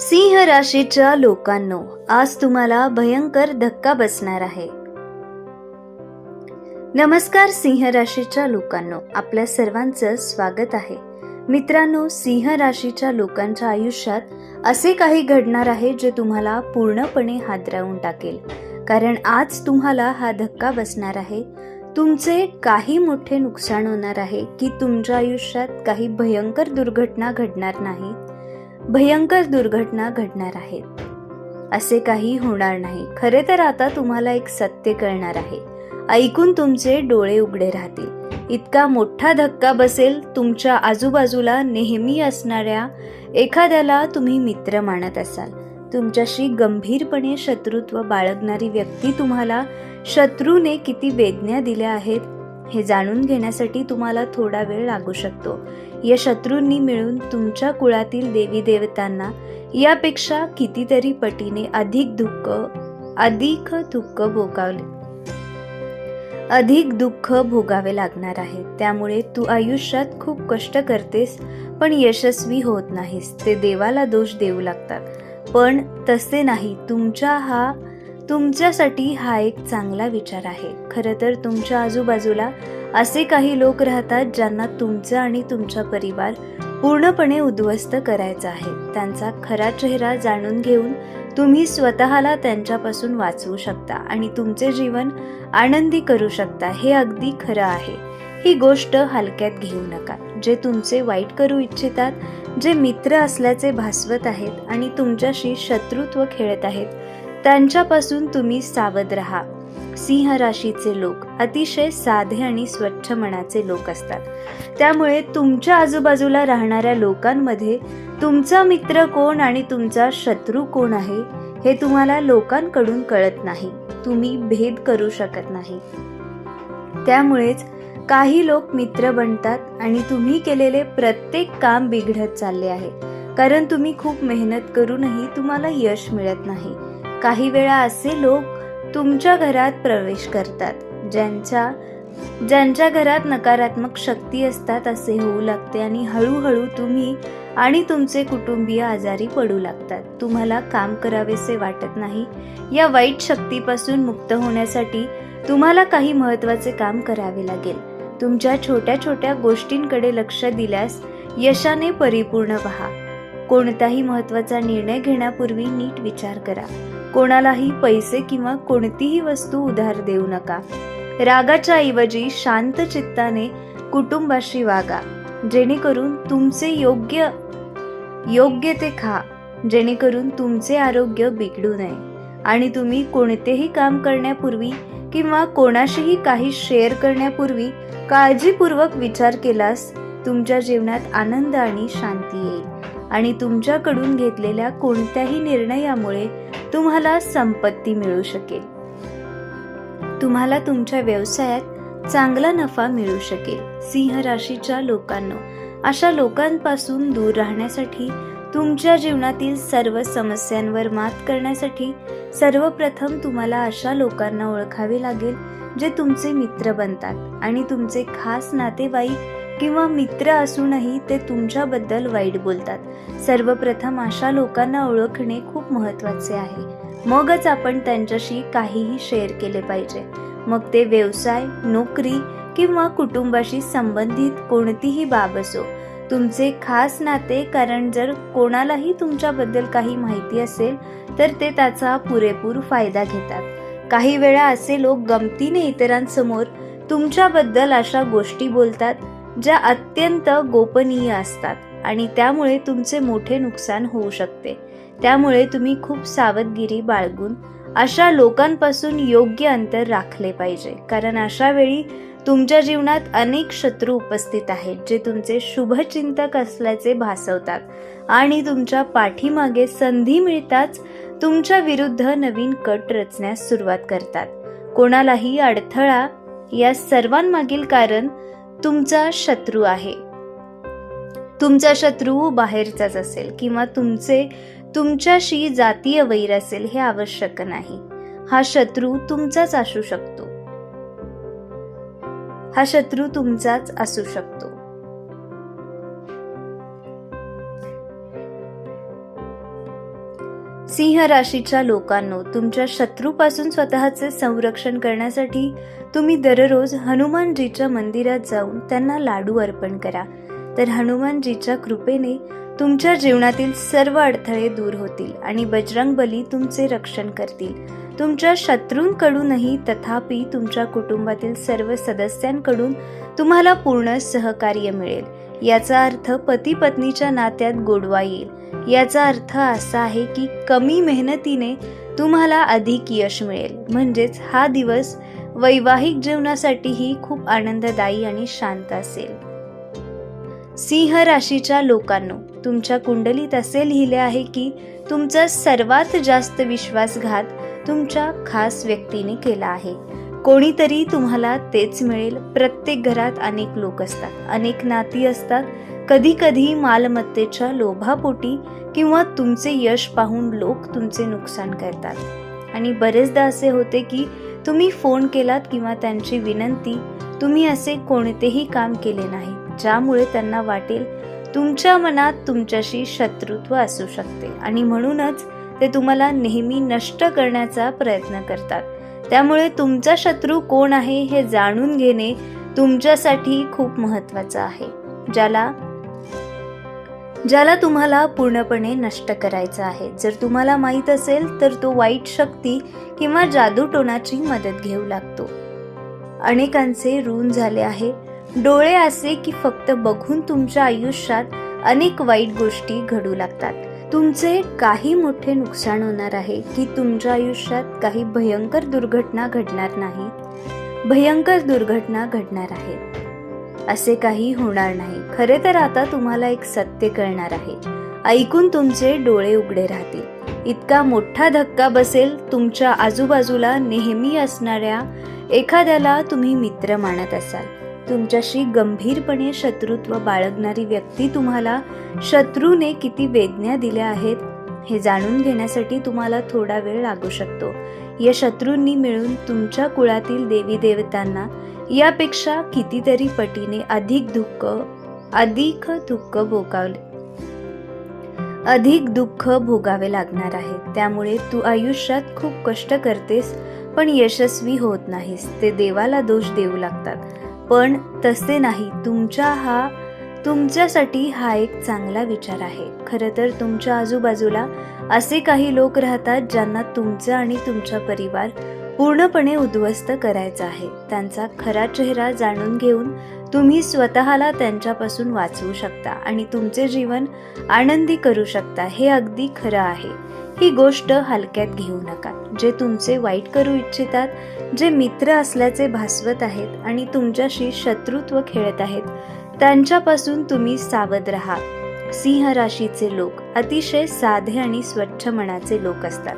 सिंह राशीच्या लोकांनो आज तुम्हाला भयंकर धक्का बसणार आहे. नमस्कार सिंह राशीच्या लोकांनो आपल्या सर्वांचं स्वागत आहे. मित्रांनो सिंह राशीच्या लोकांच्या आयुष्यात असे काही घडणार आहे जे तुम्हाला पूर्णपणे हादरावून टाकेल. कारण आज तुम्हाला हा धक्का बसणार आहे. तुमचे काही मोठे नुकसान होणार आहे की तुमच्या आयुष्यात काही भयंकर दुर्घटना घडणार नाहीत भयंकर दुर्घटना घडणार आहेत. असे काही होणार नाही. खरे तर आता तुम्हाला एक सत्य कळणार आहे. ऐकून तुमचे डोळे उघडे राहतील. इतका मोठा धक्का बसेल तुमच्या आजूबाजूला नेहमी असणाऱ्या एखाद्याला तुम्ही मित्र मानत असाल. तुमच्याशी गंभीरपणे शत्रुत्व बाळगणारी व्यक्ती तुम्हाला शत्रूने किती वेदना दिल्या आहेत हे जाणून घेण्यासाठी तुम्हाला थोडा वेळ लागू शकतो. या शत्रूंनी मिळून तुमच्या कुळातील देवी देवतांना यापेक्षा कितीतरी पटीने अधिक दुःख अधिक दुःख भोगावले. अधिक दुःख भोगावे लागणार आहे. त्यामुळे तू आयुष्यात खूप कष्ट करतेस पण यशस्वी होत नाहीस. ते देवाला दोष देऊ लागतात. पण तसे नाही. तुमच्या हा तुमच्यासाठी हा एक चांगला विचार आहे. खरं तर तुमच्या आजूबाजूला असे काही लोक राहतात ज्यांना तुमचं आणि तुमचा परिवार पूर्णपणे उद्ध्वस्त करायचा आहे. त्यांचा खरा चेहरा जाणून घेऊन तुम्ही स्वतःला त्यांच्यापासून वाचवू शकता आणि तुमचे जीवन आनंदी करू शकता हे अगदी खरं आहे. ही गोष्ट हलक्यात घेऊ नका. जे तुमचे वाईट करू इच्छितात जे मित्र असल्याचे भासवत आहेत आणि तुमच्याशी शत्रुत्व खेळत आहेत त्यांच्यापासून तुम्ही सावध राहा. सिंह राशीचे लोक अतिशय साधे आणि स्वच्छ मनाचे लोक असतात. त्यामुळे तुमच्या आजूबाजूला राहणाऱ्या लोकांमध्ये तुमचा मित्र कोण आणि तुमचा शत्रू कोण आहे हे तुम्हाला लोकांकडून कळत नाही. तुम्ही भेद करू शकत नाही. त्यामुळेच काही लोक मित्र बनतात आणि तुम्ही केलेले प्रत्येक काम बिघडत चालले आहे. कारण तुम्ही खूप मेहनत करूनही तुम्हाला यश मिळत नाही. काही वेळा असे लोक तुमच्या घरात प्रवेश करतात ज्यांच्या ज्यांच्या घरात नकारात्मक शक्ती असतात असे होऊ लागते आणि हळूहळू तुम्ही आणि तुमचे कुटुंबीय आजारी पडू लागतात. तुम्हाला काम करावेसे वाटत नाही. या वाईट शक्तीपासून मुक्त होण्यासाठी तुम्हाला काही महत्त्वाचे काम करावे लागेल. तुमच्या छोट्या छोट्या गोष्टींकडे लक्ष दिल्यास यशाने परिपूर्ण व्हा कोणताही महत्त्वाचा निर्णय घेण्यापूर्वी नीट विचार करा. कोणालाही पैसे किंवा कोणतीही वस्तू उधार देऊ नका. रागाच्या ऐवजी शांत चित्ताने कुटुंबाशी वागा. जेणेकरून तुमचे योग्य योग्य ते खा. जेणेकरून तुमचे आरोग्य बिघडू नये. आणि तुम्ही कोणतेही काम करण्यापूर्वी किंवा कोणाशीही काही शेअर करण्यापूर्वी काळजीपूर्वक विचार केलास तुमच्या जीवनात आनंद आणि शांती येईल. आणि तुमच्याकडून घेतलेल्या कोणत्याही निर्णयामुळे तुम्हाला संपत्ती मिळू शकेल. तुम्हाला तुमच्या व्यवसायात चांगला नफा मिळू शकेल. सिंह राशीच्या लोकांना अशा लोकांपासून दूर राहण्यासाठी तुमच्या जीवनातील सर्व समस्यांवर मात करण्यासाठी सर्वप्रथम तुम्हाला अशा लोकांना ओळखावे लागेल जे तुमचे मित्र बनतात आणि तुमचे खास नातेवाईक किंवा मित्र असूनही ते तुमच्याबद्दल वाईट बोलतात. सर्वप्रथम अशा लोकांना ओळखणे खूप महत्त्वाचे आहे. मगच आपण त्यांच्याशी काहीही शेअर केले पाहिजे. मग ते व्यवसाय नोकरी किंवा कुटुंबाशी संबंधित कोणतीही बाब असो. तुमचे खास नाते कारण जर कोणालाही तुमच्याबद्दल काही माहिती असेल तर ते त्याचा पुरेपूर फायदा घेतात. काही वेळा असे लोक गमतीने इतरांसमोर तुमच्याबद्दल अशा गोष्टी बोलतात ज्या अत्यंत गोपनीय असतात आणि त्यामुळे तुमचे मोठे नुकसान होऊ शकते. त्यामुळे तुम्ही खूप सावधगिरी बाळगून अशा लोकांपासून योग्य अंतर राखले पाहिजे. कारण अशा वेळी तुमच्या जीवनात अनेक शत्रू उपस्थित आहेत जे तुमचे शुभचिंतक असल्याचे भासवतात आणि तुमच्या पाठीमागे संधी मिळताच तुमच्या विरुद्ध नवीन कट रचण्यास सुरुवात करतात. कोणालाही अडथळा या सर्वांमागील कारण तुमचा शत्रू आहे. तुमचा शत्रू बाहेरचाच असेल किंवा तुमचे तुमच्याशी जातीय वैर असेल हे आवश्यक नाही. हा शत्रू तुमचाच असू शकतो. हा शत्रू तुमचाच असू शकतो. सिंह राशीच्या लोकांनो तुमच्या शत्रूपासून स्वतःचे संरक्षण करण्यासाठी तुम्ही दररोज हनुमानजीच्या मंदिरात जाऊन त्यांना लाडू अर्पण करा. तर हनुमानजीच्या कृपेने तुमच्या जीवनातील सर्व अडथळे दूर होतील आणि बजरंग बली तुमचे रक्षण करतील. तुमच्या शत्रूंकडूनही तथापि तुमच्या कुटुंबातील सर्व सदस्यांकडून तुम्हाला पूर्ण सहकार्य मिळेल. याचा अर्थ पती पत्नीच्या नात्यात गोडवा येईल. याचा अर्थ असा आहे की कमी मेहनतीने तुम्हाला अधिक यश मिळेल. म्हणजेच हा दिवस वैवाहिक जीवनासाठीही खूप आनंददायी आणि शांत असेल. सिंह राशीच्या लोकांनो तुमच्या कुंडलीत असे लिहिले आहे की तुमचा सर्वात जास्त विश्वासघात तुमच्या खास व्यक्तीने केला आहे. कोणीतरी तुम्हाला तेच मिळेल. प्रत्येक घरात अनेक लोक असतात. अनेक नाती असतात. कधी कधी मालमत्तेच्या लोभापोटी किंवा तुमचे यश पाहून लोक तुमचे नुकसान करतात. आणि बरेचदा असे होते की तुम्ही फोन केलात किंवा त्यांची विनंती तुम्ही असे कोणतेही काम केले नाही ज्यामुळे त्यांना वाटेल तुमच्या मनात तुमच्याशी शत्रुत्व असू शकते. आणि म्हणूनच ते तुम्हाला नेहमी नष्ट करण्याचा प्रयत्न करतात. त्यामुळे तुमचा शत्रू कोण आहे हे जाणून घेणे तुमच्यासाठी खूप महत्वाचं आहे ज्याला ज्याला तुम्हाला पूर्णपणे नष्ट करायचं आहे. जर तुम्हाला माहीत असेल तर तो वाईट शक्ती किंवा जादूटोणाची मदत घेऊ लागतो. अनेकांचे ऋण झाले आहे. डोळे असे की फक्त बघून तुमच्या आयुष्यात अनेक वाईट गोष्टी घडू लागतात. तुमचे काही मोठे नुकसान होणार आहे की तुमच्या आयुष्यात काही भयंकर दुर्घटना घडणार नाहीत. भयंकर दुर्घटना घडणार आहेत. असे काही होणार नाही. खरे तर आता तुम्हाला एक सत्य कळणार आहे. ऐकून तुमचे डोळे उघडे राहतील. इतका मोठा धक्का बसेल तुमच्या आजूबाजूला नेहमी असणाऱ्या एखाद्याला तुम्ही मित्र मानत असाल. तुमच्याशी गंभीरपणे शत्रुत्व बाळगणारी व्यक्ती तुम्हाला शत्रूने किती वेदना दिल्या आहेत हे जाणून घेण्यासाठी तुम्हाला थोडा वेळ लागू शकतो. या शत्रूंनी मिळून तुमच्या कुळातील देवी देवतांना यापेक्षा कितीतरी पटीने अधिक दुःख अधिक दुःख भोगावले अधिक दुःख भोगावे लागणार आहे. त्यामुळे तू आयुष्यात खूप कष्ट करतेस पण यशस्वी होत नाहीस. ते देवाला दोष देऊ लागतात. पण तसे नाही. तुमच्या हा तुमच्यासाठी हा एक चांगला विचार आहे. खरं तर तुमच्या आजूबाजूला असे काही लोक राहतात ज्यांना तुमचा आणि तुमचा परिवार पूर्णपणे उद्ध्वस्त करायचा आहे. त्यांचा खरा चेहरा जाणून घेऊन तुम्ही स्वतःला त्यांच्यापासून वाचवू शकता आणि तुमचे जीवन आनंदी करू शकता हे अगदी खरं आहे. ही गोष्ट हलक्यात घेऊ नका. जे तुमचे वाईट करू इच्छितात जे मित्र असल्याचे भासवत आहेत आणि तुमच्याशी शत्रुत्व खेळत आहेत त्यांच्यापासून तुम्ही सावध राहा. सिंह राशीचे लोक अतिशय साधे आणि स्वच्छ मनाचे लोक असतात.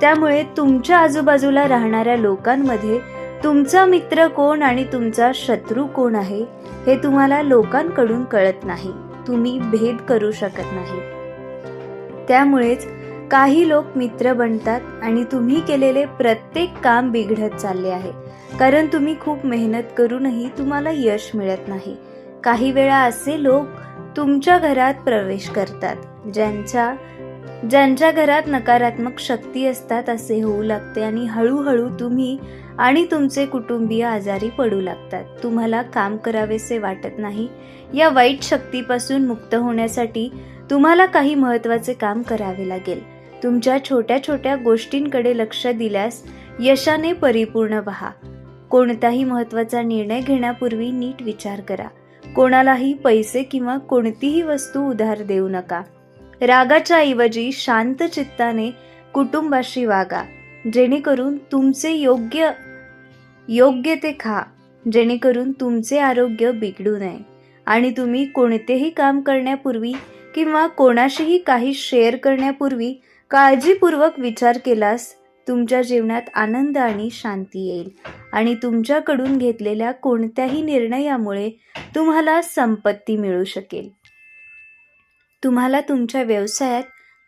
त्यामुळे तुमच्या आजूबाजूला राहणाऱ्या लोकांमध्ये तुमचा मित्र कोण आणि तुमचा शत्रू कोण आहे हे तुम्हाला लोकांकडून कळत नाही. तुम्ही भेद करू शकत नाही. त्यामुळेच काही लोक मित्र बनतात आणि तुम्ही केलेले प्रत्येक काम बिघडत चालले आहे. कारण तुम्ही खूप मेहनत करूनही तुम्हाला यश मिळत नाही. काही वेळा असे लोक तुमच्या घरात प्रवेश करतात. ज्यांच्या ज्यांच्या घरात नकारात्मक शक्ती असतात असे होऊ लागते आणि हळूहळू तुम्ही आणि तुमचे कुटुंबीय आजारी पडू लागतात. तुम्हाला काम करावेसे वाटत नाही. या वाईट शक्तीपासून मुक्त होण्यासाठी तुम्हाला काही महत्त्वाचे काम करावे लागेल. तुमच्या छोट्या छोट्या गोष्टींकडे लक्ष दिल्यास यशाने परिपूर्ण व्हा. कोणताही महत्त्वाचा निर्णय घेण्यापूर्वी नीट विचार करा. कोणालाही पैसे किंवा कोणतीही वस्तू उधार देऊ नका. रागाच्या ऐवजी शांत चित्ताने कुटुंबाशी वागा. जेणेकरून तुमचे योग्य योग्य ते खा. जेणेकरून तुमचे आरोग्य बिघडू नये. आणि तुम्ही कोणतेही काम करण्यापूर्वी किंवा कोणाशीही काही शेअर करण्यापूर्वी काळजीपूर्वक विचार केलास तुमच्या जीवनात आनंद आणि शांती येईल. आणि तुमच्याकडून घेतलेल्या कोणत्याही निर्णयामुळे तुम्हाला संपत्ती मिळू शकेल. तुम्हाला तुमच्या व्यवसायात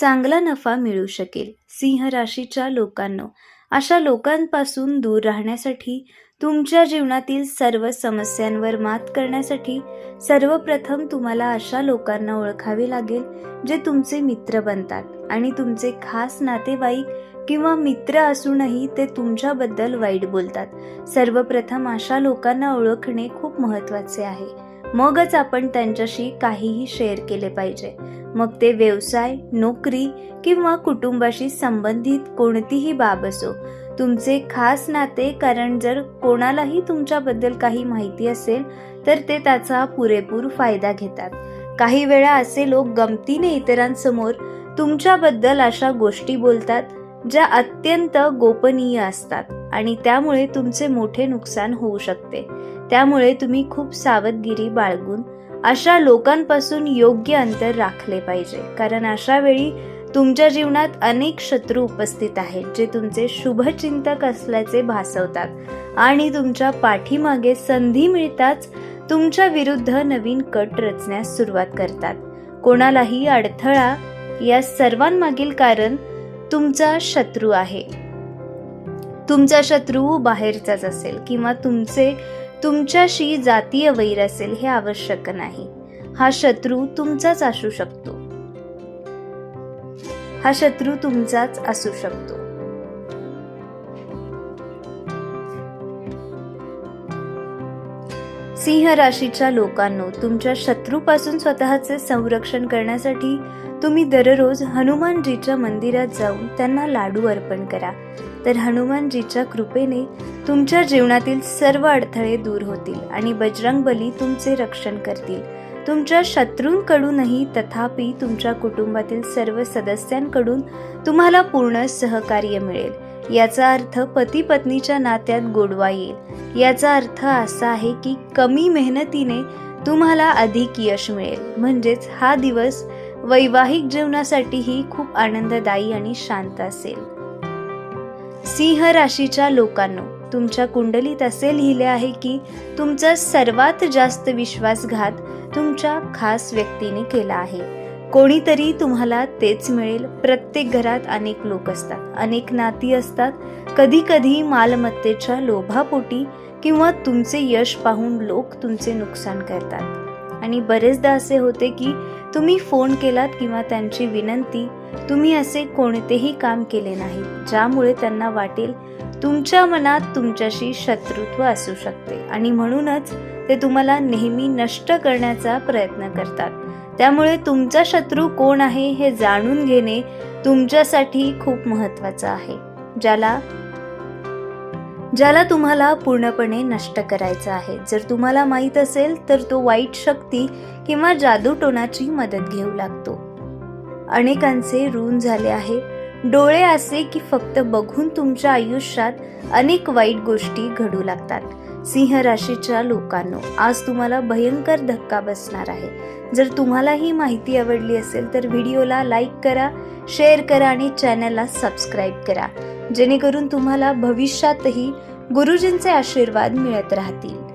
चांगला नफा मिळू शकेल सिंह राशीच्या लोकांनो. अशा लोकांपासून दूर राहण्यासाठी तुमच्या जीवनातील सर्व समस्यांवर मात करण्यासाठी सर्वप्रथम तुम्हाला अशा लोकांना ओळखावे लागेल जे तुमचे मित्र बनतात. आणि तुमचे खास नातेवाईक किंवा मित्र असूनही ते तुमच्याबद्दल वाईट बोलतात. सर्वप्रथम अशा लोकांना ओळखणे खूप महत्त्वाचे आहे. मगच आपण त्यांच्याशी काहीही शेअर केले पाहिजे. मग ते व्यवसाय नोकरी किंवा कुटुंबाशी संबंधित कोणतीही बाब असो तुमचे खास नाते कारण जर कोणालाही तुमच्याबद्दल काही माहिती असेल तर ते त्याचा पुरेपूर फायदा घेतात. काही वेळा असे लोक गमतीने इतरांसमोर तुमच्याबद्दल अशा गोष्टी बोलतात ज्या अत्यंत गोपनीय असतात आणि त्यामुळे तुमचे मोठे नुकसान होऊ शकते. त्यामुळे तुम्ही खूप सावधगिरी बाळगून अशा लोकांपासून योग्य अंतर राखले पाहिजे. कारण अशा वेळी तुमच्या जीवनात अनेक शत्रू उपस्थित आहेत जे तुमचे शुभचिंतक असल्याचे भासवतात आणि तुमच्या पाठीमागे संधी मिळताच तुमच्या विरुद्ध नवीन कट रचण्यास सुरुवात करतात. कोणालाही अडथळा या सर्वांमागील कारण तुमचा शत्रू आहे. तुमचा शत्रू बाहेरचाच असेल किंवा तुमचे तुमच्याशी जातीय वैर असेल हे आवश्यक नाही. हा शत्रू तुमचाच असू शकतो. हा शत्रू तुमचाच असू शकतो. सिंह राशीच्या लोकांनो तुमच्या शत्रूपासून स्वतःचे संरक्षण करण्यासाठी तुम्ही दररोज हनुमानजीच्या मंदिरात जाऊन त्यांना लाडू अर्पण करा. तर हनुमानजीच्या कृपेने तुमच्या जीवनातील सर्व अडथळे दूर होतील आणि बजरंग बली तुमचे रक्षण करतील. तुमच्या शत्रूंकडूनही तथापि तुमच्या कुटुंबातील सर्व सदस्यांकडून तुम्हाला पूर्ण सहकार्य मिळेल. याचा अर्थ पती पत्नीच्या नात्यात गोडवा येईल. याचा अर्थ असा आहे की कमी मेहनतीने तुम्हाला अधिक यश मिळेल. म्हणजेच हा दिवस वैवाहिक जीवनासाठीही खूप आनंददायी आणि शांत असेल. सिंह राशीच्या लोकांनो तुमच्या कुंडलीत असे लिहिले आहे की तुमचा सर्वात जास्त विश्वासघात तुमच्या खास व्यक्तीने केला आहे. कोणीतरी तुम्हाला तेच मिळेल. प्रत्येक घरात अनेक लोक असतात अनेक नाती असतात. कधी कधी मालमत्तेच्या लोभापोटी किंवा तुमचे यश पाहून लोक तुमचे नुकसान करतात. आणि बरेचदा असे होते की तुम्ही फोन केलात किंवा त्यांची विनंती तुम्ही असे कोणतेही काम केले नाही ज्यामुळे त्यांना वाटेल तुमच्या मनात तुमच्याशी शत्रुत्व असू शकते. आणि म्हणूनच ते तुम्हाला नेहमी नष्ट करण्याचा प्रयत्न करतात. त्यामुळे तुमचा शत्रू कोण आहे हे जाणून घेणे तुमच्यासाठी खूप महत्वाचं आहे ज्याला ज्याला तुम्हाला पूर्णपणे नष्ट करायचं आहे. जर तुम्हाला माहीत असेल तर तो वाईट शक्ती किंवा जादूटोणाची मदत घेऊ लागतो. अनेकांचे ऋण झाले आहे. डोळे असे की फक्त बघून तुमच्या आयुष्यात अनेक वाईट गोष्टी घडू लागतात. सिंह राशीच्या लोकांनो आज तुम्हाला भयंकर धक्का बसणार आहे. जर तुम्हाला ही माहिती आवडली असेल तर व्हिडिओला लाईक करा शेअर करा आणि चॅनलला सबस्क्राईब करा. जेणेकरून तुम्हाला भविष्यातही गुरुजींचे आशीर्वाद मिळत राहतील.